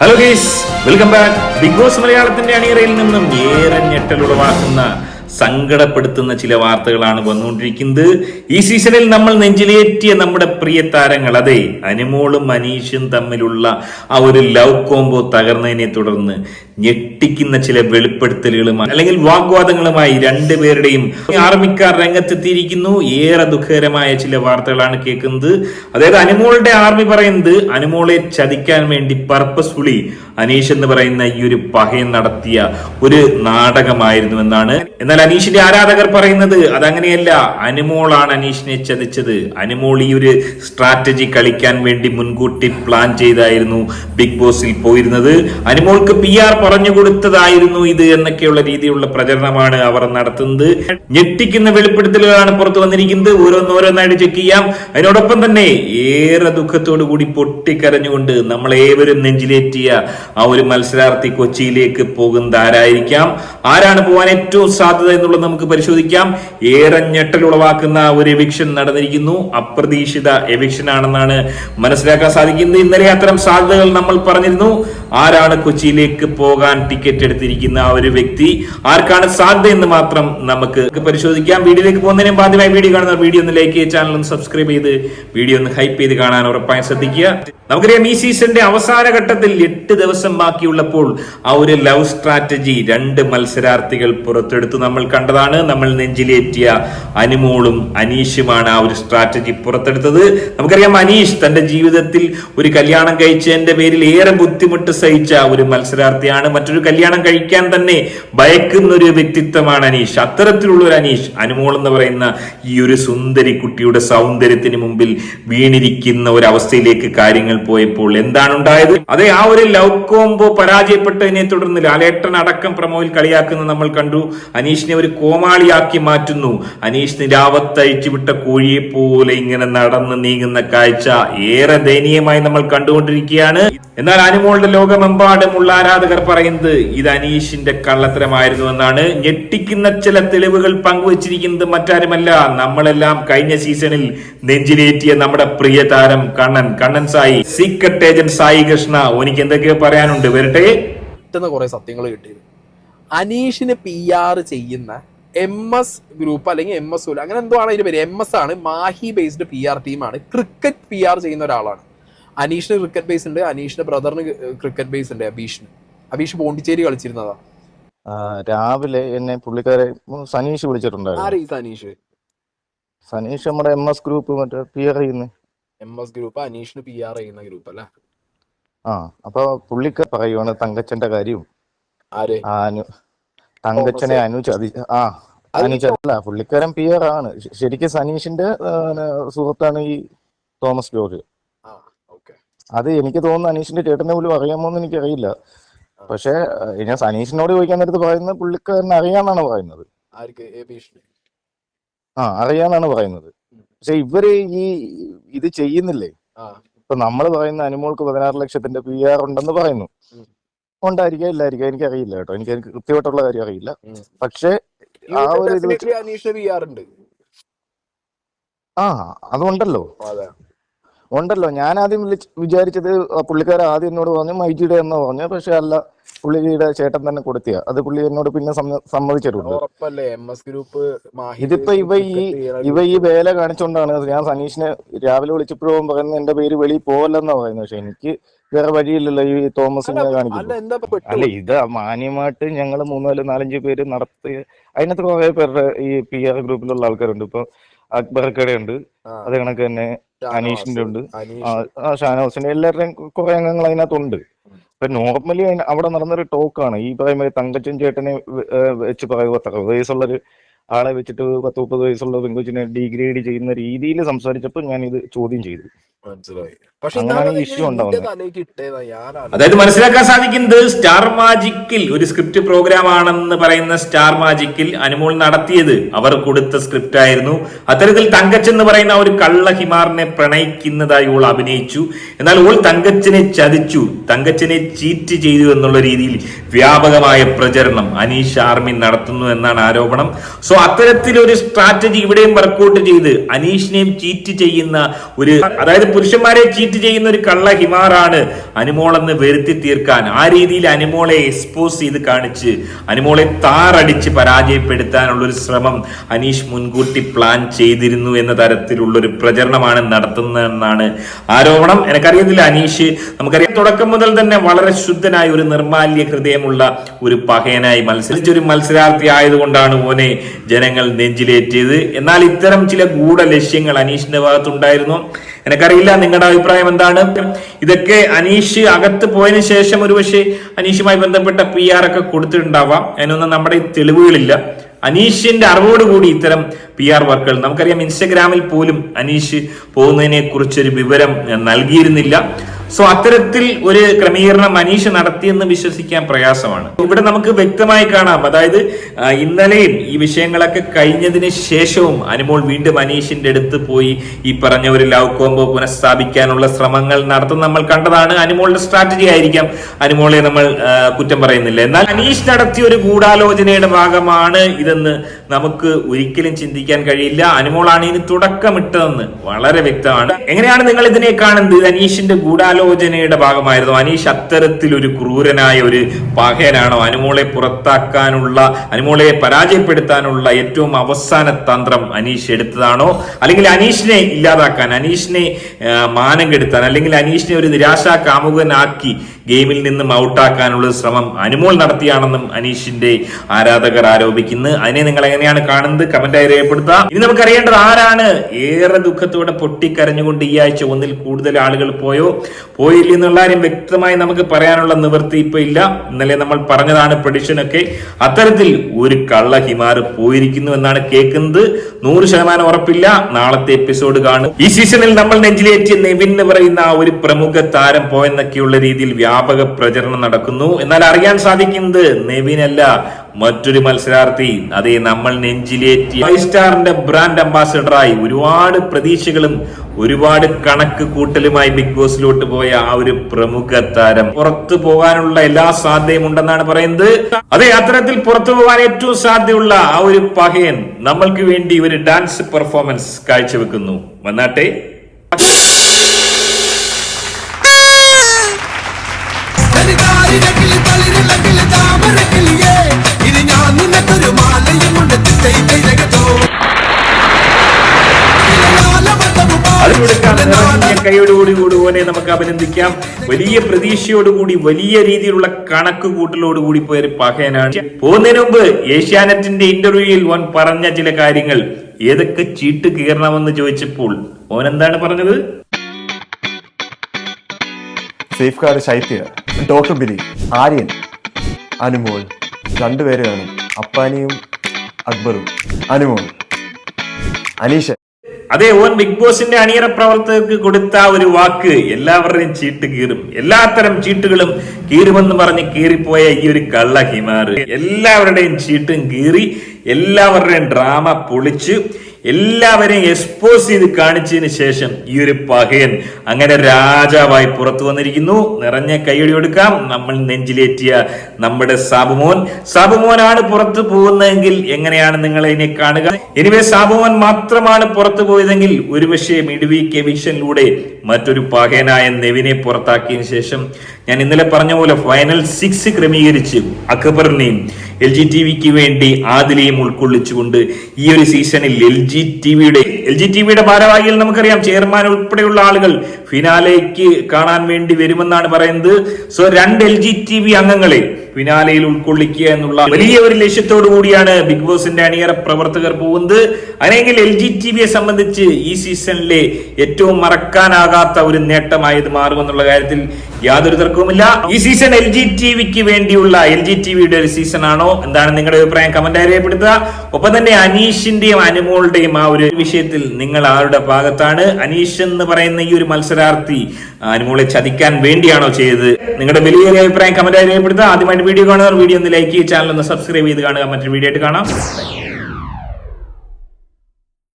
Hello guys welcome back big boss മലയാളത്തിന്റെ അണിയറയിൽ നിന്നും ഏറെ ഞെട്ടലുളവാക്കുന്ന സങ്കടപ്പെടുത്തുന്ന ചില വാർത്തകളാണ് വന്നുകൊണ്ടിരിക്കുന്നത്. ഈ സീസണിൽ നമ്മൾ നെഞ്ചിലേറ്റിയ നമ്മുടെ പ്രിയ താരങ്ങൾ അതെ അനുമോളും മനീഷും തമ്മിലുള്ള ആ ഒരു ലവ് കോംബോ തകർന്നതിനെ തുടർന്ന് ഞെട്ടിക്കുന്ന ചില വെളിപ്പെടുത്തലുകളുമായി അല്ലെങ്കിൽ വാഗ്വാദങ്ങളുമായി രണ്ടുപേരുടെയും ആർമിക്കാർ രംഗത്തെത്തിയിരിക്കുന്നു. ഏറെ ദുഃഖകരമായ ചില വാർത്തകളാണ് കേൾക്കുന്നത്. അതായത് അനുമോളുടെ ആർമി പറയുന്നത് അനുമോളെ ചതിക്കാൻ വേണ്ടി പർപ്പസ്ഫുള്ളി അനീഷ് എന്ന് പറയുന്ന ഈ ഒരു പഹയം നടത്തിയ ഒരു നാടകമായിരുന്നു എന്നാണ്. എന്നാൽ അനീഷിന്റെ ആരാധകർ പറയുന്നത് അതങ്ങനെയല്ല. അനുമോളാണ് അനീഷിനെ ചതിച്ചത്. അനുമോൾ ഈ ഒരു സ്ട്രാറ്റജി കളിക്കാൻ വേണ്ടി മുൻകൂട്ടി പ്ലാൻ ചെയ്തായിരുന്നു ബിഗ് ബോസിൽ പോയിരുന്നത്. അനുമോൾക്ക് പി ആർ പറഞ്ഞു കൊടുത്തതായിരുന്നു ഇത് എന്നൊക്കെയുള്ള രീതിയിലുള്ള പ്രചരണമാണ് അവർ നടത്തുന്നത്. ഞെട്ടിക്കുന്ന വെളിപ്പെടുത്തലുകളാണ് പുറത്തു വന്നിരിക്കുന്നത്. ഓരോന്നോരോന്നായിട്ട് ചെക്ക് ചെയ്യാം. അതിനോടൊപ്പം തന്നെ ഏറെ ദുഃഖത്തോടു കൂടി പൊട്ടിക്കരഞ്ഞുകൊണ്ട് നമ്മളേവരും നെഞ്ചിലേറ്റിയ ആ ഒരു മത്സരാർത്ഥി കൊച്ചിയിലേക്ക് പോകുന്നത് ആരായിരിക്കാം? ആരാണ് പോകാൻ ഏറ്റവും സാധ്യത എന്നുള്ളത് നമുക്ക് പരിശോധിക്കാം. ഏറെ ഞെട്ടലുളവാക്കുന്ന ഒരു എവിക്ഷൻ നടന്നിരിക്കുന്നു. അപ്രതീക്ഷിത എവിക്ഷൻ ആണെന്നാണ് മനസ്സിലാക്കാൻ സാധിക്കുന്നത്. ഇന്നലെ അത്തരം സാധ്യതകൾ നമ്മൾ പറഞ്ഞിരുന്നു. ആരാണ് കൊച്ചിയിലേക്ക് പോകാൻ ടിക്കറ്റ് എടുത്തിരിക്കുന്ന ആ ഒരു വ്യക്തി? ആർക്കാണ് സാധ്യത എന്ന് മാത്രം നമുക്ക് പരിശോധിക്കാം. വീഡിയോയിലേക്ക് പോകുന്നതിനും ആദ്യമായി വീഡിയോ കാണുന്ന വീഡിയോ ഒന്ന് ലൈക്ക് ചെയ്ത് ചാനൽ ഒന്ന് സബ്സ്ക്രൈബ് ചെയ്ത് വീഡിയോ ഒന്ന് ഹൈപ്പ് ചെയ്ത് കാണാൻ ഉറപ്പായും ശ്രദ്ധിക്കുക. നമുക്കറിയാം ഈ സീസണിന്റെ അവസാന ഘട്ടത്തിൽ എട്ട് ദിവസം ബാക്കിയുള്ളപ്പോൾ ആ ഒരു ലവ് സ്ട്രാറ്റജി രണ്ട് മത്സരാർത്ഥികൾ പുറത്തെടുത്തു. നമ്മൾ കണ്ടതാണ് നമ്മൾ നെഞ്ചിലേറ്റിയ അനുമോളും അനീഷുമാണ് ആ ഒരു സ്ട്രാറ്റജി പുറത്തെടുത്തത്. നമുക്കറിയാം അനീഷ് തന്റെ ജീവിതത്തിൽ ഒരു കല്യാണം കഴിച്ചതിന്റെ പേരിൽ ഏറെ ബുദ്ധിമുട്ട് സഹിച്ച ഒരു മത്സരാർത്ഥിയാണ്. മറ്റൊരു കല്യാണം കഴിക്കാൻ തന്നെ ഭയക്കുന്ന ഒരു വ്യക്തിത്വമാണ് അനീഷ്. അത്തരത്തിലുള്ള ഒരു അനീഷ് അനുമോൾ എന്ന് പറയുന്ന ഈ ഒരു സുന്ദരി കുട്ടിയുടെ സൗന്ദര്യത്തിന് മുമ്പിൽ വീണിരിക്കുന്ന ഒരു അവസ്ഥയിലേക്ക് കാര്യങ്ങൾ പോയപ്പോൾ എന്താണ് ഉണ്ടായത് അതെ ആ ഒരു ലവ് കോംബോ പരാജയപ്പെട്ടതിനെ തുടർന്ന് ലാലേട്ടൻ അടക്കം പ്രമോയിൽ കളിയാക്കുന്ന നമ്മൾ കണ്ടു. അനീഷിനെ ഒരു കോമാളിയാക്കി മാറ്റുന്നു. അനീഷ് നിരാവത്തഴിച്ചു വിട്ട കോഴിയെ പോലെ ഇങ്ങനെ നടന്ന് നീങ്ങുന്ന കാഴ്ച ഏറെ ദയനീയമായി നമ്മൾ കണ്ടുകൊണ്ടിരിക്കുകയാണ്. എന്നാൽ അനുമോളുടെ ലോകമെമ്പാടുമുള്ള ആരാധകർ പറയുന്നത് ഇത് അനീഷിന്റെ കള്ളത്തരമായിരുന്നു എന്നാണ് ഞെട്ടിക്കുന്ന ചില തെളിവുകൾ പങ്കുവച്ചിരിക്കുന്നത് മറ്റാരുമല്ല. നമ്മളെല്ലാം കഴിഞ്ഞ സീസണിൽ നെഞ്ചിലേറ്റിയ നമ്മുടെ പ്രിയ താരം കണ്ണൻ. കണ്ണൻ സായി സീക്രട്ട് ഏജന്റ് സായി കൃഷ്ണ എനിക്ക് എന്തൊക്കെയോ പറയാനുണ്ട്. വരട്ടെ. കുറെ സത്യങ്ങൾ കിട്ടിയത്. അനീഷിന് പി ആർ ചെയ്യുന്ന എം എസ് ഗ്രൂപ്പ് അല്ലെങ്കിൽ എം എസ് അങ്ങനെ എന്തോ ആണ് അതിന്റെ പേര്. എം എസ് ആണ് മാഹി ബേസ്ഡ് പി ആർ ടീമാണ് ക്രിക്കറ്റ് പി ആർ ചെയ്യുന്ന ഒരാളാണ്. അനീഷിന് ക്രിക്കറ്റ് ബേസ് ഉണ്ട് അനീഷിന്റെ ബ്രദറിന് ക്രിക്കറ്റ് ബേസ് ഉണ്ട് അബീഷിന്. അബീഷ് പോണ്ടിച്ചേരി കളിച്ചിരുന്നതാ. രാവിലെ എന്നെ പുള്ളിക്കാരെ സനീഷ് വിളിച്ചിട്ടുണ്ടായിരുന്നു. അനീഷ് സനീഷ്? നമ്മുടെ എം എസ് ഗ്രൂപ്പ് മറ്റേ പി ആർ ചെയ്യുന്ന. എം എസ് ഗ്രൂപ്പ് അനീഷിന് പി ആർ ചെയ്യുന്ന ഗ്രൂപ്പ് അല്ലേ? ആ അപ്പൊ പുള്ളിക്കാർ പറയുവാണ് തങ്കച്ചന്റെ കാര്യം. ആര്? ആ, അനു തങ്കച്ചനെ അനു ചതി ആ അനു അല്ല പുള്ളിക്കാരൻ പി ആർ ആണ്. ശരിക്കും സനീഷിന്റെ സുഹൃത്താണ് ഈ തോമസ് ജോർജ്. അത് എനിക്ക് തോന്നുന്നു അനീഷിന്റെ ചേട്ടനെ പോലും അറിയാമോ എന്ന് എനിക്കറിയില്ല. പക്ഷെ ഞാൻ അനീഷിനോട് ചോദിക്കാൻ നേരത്ത് പറയുന്നത് പുള്ളിക്കാരൻ അറിയാന്നാണ് പറയുന്നത്. ആ അറിയാന്നാണ് പറയുന്നത്. പക്ഷെ ഇവർ ഈ ഇത് ചെയ്യുന്നില്ലേ? ഇപ്പൊ നമ്മൾ പറയുന്ന അനുമോൾക്ക് പതിനാറ് ലക്ഷത്തിന്റെ പി ആർ ഉണ്ടെന്ന് പറയുന്നു. ഉണ്ടായിരിക്കാം ഇല്ലായിരിക്കാം എനിക്ക് അറിയില്ല കേട്ടോ. എനിക്ക് എനിക്ക് കൃത്യമായിട്ടുള്ള കാര്യം അറിയില്ല. പക്ഷേ ആ ഒരു ഇത് ആ അതുണ്ടല്ലോ. അതെ. ഉണ്ടല്ലോ. ഞാൻ ആദ്യം വിളിച്ച് വിചാരിച്ചത് പുള്ളിക്കാരൻ ആദ്യം എന്നോട് പറഞ്ഞു മൈജിയുടെ എന്ന് പറഞ്ഞു. പക്ഷെ അല്ല പുള്ളിയുടെ ചേട്ടൻ തന്നെ കൊടുത്തിയ. അത് പുള്ളി എന്നോട് പിന്നെ സമ്മതിച്ചിട്ടുണ്ട്. ഇതിപ്പോ ഇവ ഈ ഇവ ഈ വേല കാണിച്ചോണ്ടാണ്. ഞാൻ സനീഷിനെ രാവിലെ വിളിച്ചപ്പോഴും പറയുന്നത് എന്റെ പേര് വെളി പോവല്ലെന്നാ പറയുന്നത്. പക്ഷെ എനിക്ക് വേറെ വഴിയില്ലല്ലോ ഈ തോമസിനെ കാണിക്കുന്നത് അല്ല ഇത് മാന്യമായിട്ട് ഞങ്ങൾ മൂന്നാൽ നാലഞ്ച് പേര് നടത്തി അതിനകത്ത് കുറെ പേരുടെ ഈ പി ആർ ഗ്രൂപ്പിലുള്ള ആൾക്കാരുണ്ട്. ഇപ്പൊ അക്ബർക്കടയുണ്ട് അത് കണക്ക് തന്നെ അനീഷിന്റെ ഉണ്ട്. ഷാനവാസിന്റെ എല്ലാവരുടെയും കുറെ അംഗങ്ങൾ അതിനകത്തുണ്ട് ഇപ്പൊ നോർമലി അവിടെ നടന്നൊരു ടോക്കാണ് ഈ പറയുമ്പോൾ തങ്കച്ചൻ ചേട്ടനെ വെച്ച് പറയുക വയസ്സുള്ളൊരു ആളെ വെച്ചിട്ട് പത്ത് മുപ്പത് വയസ്സുള്ള പെങ്കുച്ചിനെ ഡിഗ്രേഡ് ചെയ്യുന്ന രീതിയിൽ സംസാരിച്ചപ്പോൾ ഞാൻ ഇത് ചോദ്യം ചെയ്തു. അതായത് മനസ്സിലാക്കാൻ സാധിക്കുന്നത് സ്റ്റാർ മാജിക്കിൽ ഒരു സ്ക്രിപ്റ്റ് പ്രോഗ്രാം ആണെന്ന് പറയുന്ന സ്റ്റാർ മാജിക്കിൽ അനുമോൾ നടത്തിയത്. അവർ കൊടുത്ത സ്ക്രിപ്റ്റ് ആയിരുന്നു. അത്തരത്തിൽ തങ്കച്ച് എന്ന് പറയുന്ന ഒരു കള്ള ഹിമാറിനെ പ്രണയിക്കുന്നതായി ഓൾ അഭിനയിച്ചു. എന്നാൽ ഓൾ തങ്കച്ചനെ ചതിച്ചു. തങ്കച്ചനെ ചീറ്റ് ചെയ്തു എന്നുള്ള രീതിയിൽ വ്യാപകമായ പ്രചരണം അനീഷ് ആർമി നടത്തുന്നു എന്നാണ് ആരോപണം. സോ അത്തരത്തിലൊരു സ്ട്രാറ്റജി ഇവിടെയും വർക്കൗട്ട് ചെയ്ത് അനീഷിനെയും ചീറ്റ് ചെയ്യുന്ന ഒരു അതായത് പുരുഷന്മാരെ ചീറ്റ് ചെയ്യുന്ന ഒരു കള്ള ഹിമാറാണ് അനുമോളെന്ന് വരുത്തി തീർക്കാൻ. ആ രീതിയിൽ അനുമോളെ എക്സ്പോസ് ചെയ്ത് കാണിച്ച് അനുമോളെ താറടിച്ച് പരാജയപ്പെടുത്താനുള്ള ഒരു ശ്രമം അനീഷ് മുൻകൂട്ടി പ്ലാൻ ചെയ്തിരുന്നു എന്ന തരത്തിലുള്ള ഒരു പ്രചരണമാണ് നടത്തുന്നതെന്നാണ് ആരോപണം. എനിക്കറിയത്തില്ല അനീഷ് നമുക്കറിയാം തുടക്കം മുതൽ തന്നെ വളരെ ശുദ്ധനായ ഒരു നിർമാല്യ ഹൃദയമുള്ള ഒരു പഹയനായി മത്സരിച്ച ഒരു മത്സരാർത്ഥി ആയതുകൊണ്ടാണ് ഓനെ ജനങ്ങൾ നെഞ്ചിലേറ്റിയത്. എന്നാൽ ഇത്തരം ചില ഗൂഢ ലക്ഷ്യങ്ങൾ അനീഷിന്റെ ഭാഗത്തുണ്ടായിരുന്നു. എനിക്കറിയില്ല നിങ്ങളുടെ അഭിപ്രായം എന്താണ്. ഇതൊക്കെ അനീഷ് അകത്ത് പോയതിന് ശേഷം ഒരുപക്ഷെ അനീഷുമായി ബന്ധപ്പെട്ട പി ആർ ഒക്കെ കൊടുത്തിട്ടുണ്ടാവാം. അതിനൊന്നും നമ്മുടെ തെളിവുകളില്ല. അനീഷിന്റെ അറിവോടുകൂടി ഇത്തരം പി ആർ വർക്കുകൾ. നമുക്കറിയാം ഇൻസ്റ്റഗ്രാമിൽ പോലും അനീഷ് പോകുന്നതിനെ കുറിച്ചൊരു വിവരം നൽകിയിരുന്നില്ല. സോ അത്തരത്തിൽ ഒരു ക്രമീകരണം മനീഷ് നടത്തിയെന്ന് വിശ്വസിക്കാൻ പ്രയാസമാണ്. ഇവിടെ നമുക്ക് വ്യക്തമായി കാണാം. അതായത് ഇന്നലെയും ഈ വിഷയങ്ങളൊക്കെ കഴിഞ്ഞതിന് ശേഷവും അനുമോൾ വീണ്ടും മനീഷിന്റെ അടുത്ത് പോയി ഈ പറഞ്ഞ ഒരു ലവ് കോംബോ പുനഃസ്ഥാപിക്കാനുള്ള ശ്രമങ്ങൾ നടത്തുന്ന നമ്മൾ കണ്ടതാണ്. അനുമോളുടെ സ്ട്രാറ്റജി ആയിരിക്കാം. അനുമോളെ നമ്മൾ കുറ്റം പറയുന്നില്ല. എന്നാൽ മനീഷ് നടത്തിയ ഒരു ഗൂഢാലോചനയുടെ ഭാഗമാണ് ഇതെന്ന് നമുക്ക് ഒരിക്കലും ചിന്തിക്കാൻ കഴിയില്ല. അനുമോളാണ് ഇതിന് തുടക്കമിട്ടതെന്ന് വളരെ വ്യക്തമാണ്. എങ്ങനെയാണ് നിങ്ങൾ ഇതിനെ കാണുന്നത്? ഇത് അനീഷിന്റെ ഗൂഢാലോചനയുടെ ഭാഗമായിരുന്നു. അനീഷ് അത്തരത്തിൽ ഒരു ക്രൂരനായ ഒരു പകയനാണോ? അനുമോളെ പുറത്താക്കാനുള്ള അനുമോളെ പരാജയപ്പെടുത്താനുള്ള ഏറ്റവും അവസാന തന്ത്രം അനീഷ് എടുത്തതാണോ? അല്ലെങ്കിൽ അനീഷിനെ ഇല്ലാതാക്കാൻ അനീഷിനെ മാനം കെടുത്താൻ അല്ലെങ്കിൽ അനീഷിനെ ഒരു നിരാശാ കാമുകനാക്കി ഗെയിമിൽ നിന്നും ഔട്ടാക്കാനുള്ള ശ്രമം അനുമോൾ നടത്തിയാണെന്നും അനീഷിന്റെ ആരാധകർ ആരോപിക്കുന്നു. അതിനെ നിങ്ങൾ എങ്ങനെയാണ് കാണുന്നത്? കമന്റായി രേഖപ്പെടുത്തുക. ഇനി നമുക്ക് അറിയേണ്ടത് ആരാണ്? ഏറെ ദുഃഖത്തോടെ പൊട്ടിക്കരഞ്ഞുകൊണ്ട് ഈ ആഴ്ച ഒന്നിൽ കൂടുതൽ ആളുകൾ പോയോ? പോയില്ല എന്നുള്ള കാര്യം വ്യക്തമായി നമുക്ക് പറയാനുള്ള നിവൃത്തി ഇപ്പൊ ഇല്ല. ഇന്നലെ നമ്മൾ പറഞ്ഞതാണ് പ്രഡിഷൻ ഒക്കെ. അത്തരത്തിൽ ഒരു കള്ള ഹിമാറ് പോയിരിക്കുന്നു എന്നാണ് കേൾക്കുന്നത്. നൂറ് ശതമാനം ഉറപ്പില്ല. നാളത്തെ എപ്പിസോഡ് കാണും. ഈ സീസണിൽ നമ്മൾ നെഞ്ചിലേറ്റിയ നെവിൻ എന്ന് പറയുന്ന ആ ഒരു പ്രമുഖ താരം പോയെന്നൊക്കെയുള്ള രീതിയിൽ വ്യാപക പ്രചരണം നടക്കുന്നു. എന്നാൽ അറിയാൻ സാധിക്കുന്നത് അല്ല മറ്റൊരു മത്സരാർത്ഥി. അതേ നമ്മൾ നെഞ്ചിലേറ്റി. ഫൈവ് സ്റ്റാറിന്റെ ബ്രാൻഡ് അംബാസിഡറായി ഒരുപാട് പ്രതീക്ഷകളും ഒരുപാട് കണക്ക് കൂട്ടലുമായി ബിഗ് ബോസിലോട്ട് പോയ ആ ഒരു പ്രമുഖ താരം. പുറത്തു പോകാനുള്ള എല്ലാ സാധ്യതയും ഉണ്ടെന്നാണ് പറയുന്നത്. അതെ അത്തരത്തിൽ പുറത്തു പോകാൻ ഏറ്റവും സാധ്യതയുള്ള ആ ഒരു പകയൻ നമ്മൾക്ക് വേണ്ടി ഒരു ഡാൻസ് പെർഫോമൻസ് കാഴ്ചവെക്കുന്നു. വന്നാട്ടെ. നമുക്ക് അഭിനന്ദിക്കാം. വലിയ പ്രതീക്ഷയോടുകൂടി വലിയ രീതിയിലുള്ള കണക്ക് കൂട്ടലോടുകൂടി പോയ ഒരു പകയനാണ് പോകുന്നതിന് മുമ്പ് ഏഷ്യാനെറ്റിന്റെ ഇന്റർവ്യൂയിൽ ഓൻ പറഞ്ഞ ചില കാര്യങ്ങൾ. ഏതൊക്കെ ചീട്ട് കീറണമെന്ന് ചോദിച്ചപ്പോൾ ഓൻ എന്താണ് പറഞ്ഞത്? Safeguard Shaithya doctor Bili Aryan Anumol. രണ്ടുപേരെയാണ് അപ്പാനിയും അക്ബറും. അനുമോൾ. അനീഷ്. അതെ ഓൻ ബിഗ് ബോസിന്റെ അണിയറ പ്രവർത്തകർക്ക് കൊടുത്ത ഒരു വാക്ക് എല്ലാവരുടെയും ചീട്ട് കീറും. എല്ലാത്തരം ചീട്ടുകളും കീറുമെന്ന് പറഞ്ഞ് കീറിപ്പോയ ഈ ഒരു കള്ള ഹിമാറ് എല്ലാവരുടെയും ചീട്ടും കീറി എല്ലാവരുടെയും ഡ്രാമ പൊളിച്ച് എല്ലാവരെയും എക്സ്പോസ് ചെയ്ത് കാണിച്ചതിന് ശേഷം ഈ ഒരു പകയൻ അങ്ങനെ രാജാവായി പുറത്തു വന്നിരിക്കുന്നു. നിറഞ്ഞ കൈയടി കൊടുക്കാം. നമ്മൾ നെഞ്ചിലേറ്റിയ നമ്മുടെ സാബുമോൻ. സാബുമോനാണ് പുറത്തു പോകുന്നതെങ്കിൽ എങ്ങനെയാണ് നിങ്ങൾ ഇതിനെ കാണുക? എനിവേ സാബുമോൻ മാത്രമാണ് പുറത്തു പോയതെങ്കിൽ ഒരുപക്ഷെ മിഡ്വീക്ക് എവിക്ഷനിലൂടെ മറ്റൊരു പകയനായ നെവിനെ പുറത്താക്കിയതിനു ശേഷം ഞാൻ ഇന്നലെ പറഞ്ഞ പോലെ ഫൈനൽ സിക്സ് ക്രമീകരിച്ച് അക്ബറിനെയും എൽ ജി ടി വിക്ക് വേണ്ടി ആദിലെയും ഉൾക്കൊള്ളിച്ചുകൊണ്ട് ഈ ഒരു സീസണിൽ എൽ ജി ടി വിയുടെ എൽ ജി ടി വിയുടെ ഭാരവാഹികൾ നമുക്കറിയാം. ചെയർമാൻ ഉൾപ്പെടെയുള്ള ആളുകൾ ഫിനാലേക്ക് കാണാൻ വേണ്ടി വരുമെന്നാണ് പറയുന്നത്. സോ രണ്ട് എൽ ജി ടി വി അംഗങ്ങളെ ഫിനാലയിൽ ഉൾക്കൊള്ളിക്കുക എന്നുള്ള വലിയ ഒരു ലക്ഷ്യത്തോടു കൂടിയാണ് ബിഗ് ബോസിന്റെ അണിയറ പ്രവർത്തകർ പോകുന്നത്. അങ്ങനെയെങ്കിൽ എൽ ജി ടി വിയെ സംബന്ധിച്ച് ഈ സീസണിലെ ഏറ്റവും മറക്കാനാകാത്ത ഒരു നേട്ടമായി ഇത് മാറുമെന്നുള്ള കാര്യത്തിൽ യാതൊരു തർക്കവുമില്ല. ഈ സീസൺ എൽ ജി ടി വിക്ക് വേണ്ടിയുള്ള എൽ ജി ടി വിയുടെ ഒരു സീസൺ ആണോ എന്താണ് നിങ്ങളുടെ അഭിപ്രായം? കമന്റ് രേഖപ്പെടുത്തുക. ഒപ്പം തന്നെ അനീഷിന്റെയും അനുമോളുടെയും ആ ഒരു വിഷയത്തിൽ നിങ്ങൾ ആരുടെ ഭാഗത്താണ്? അനീഷ് എന്ന് പറയുന്ന ഈ ഒരു മത്സരാർത്ഥി അനുമോളെ ചതിക്കാൻ വേണ്ടിയാണോ ചെയ്തത്? നിങ്ങളുടെ വലിയ അഭിപ്രായം കമന്റ് രേഖപ്പെടുത്തുക. ആദ്യമായിട്ട് വീഡിയോ കാണുന്നവർ വീഡിയോ ഒന്ന് ലൈക്ക് ചെയ്യുക ചാനൽ ഒന്ന് സബ്സ്ക്രൈബ് ചെയ്ത് കാണുക. മറ്റൊരു വീഡിയോ ആയിട്ട് കാണാം.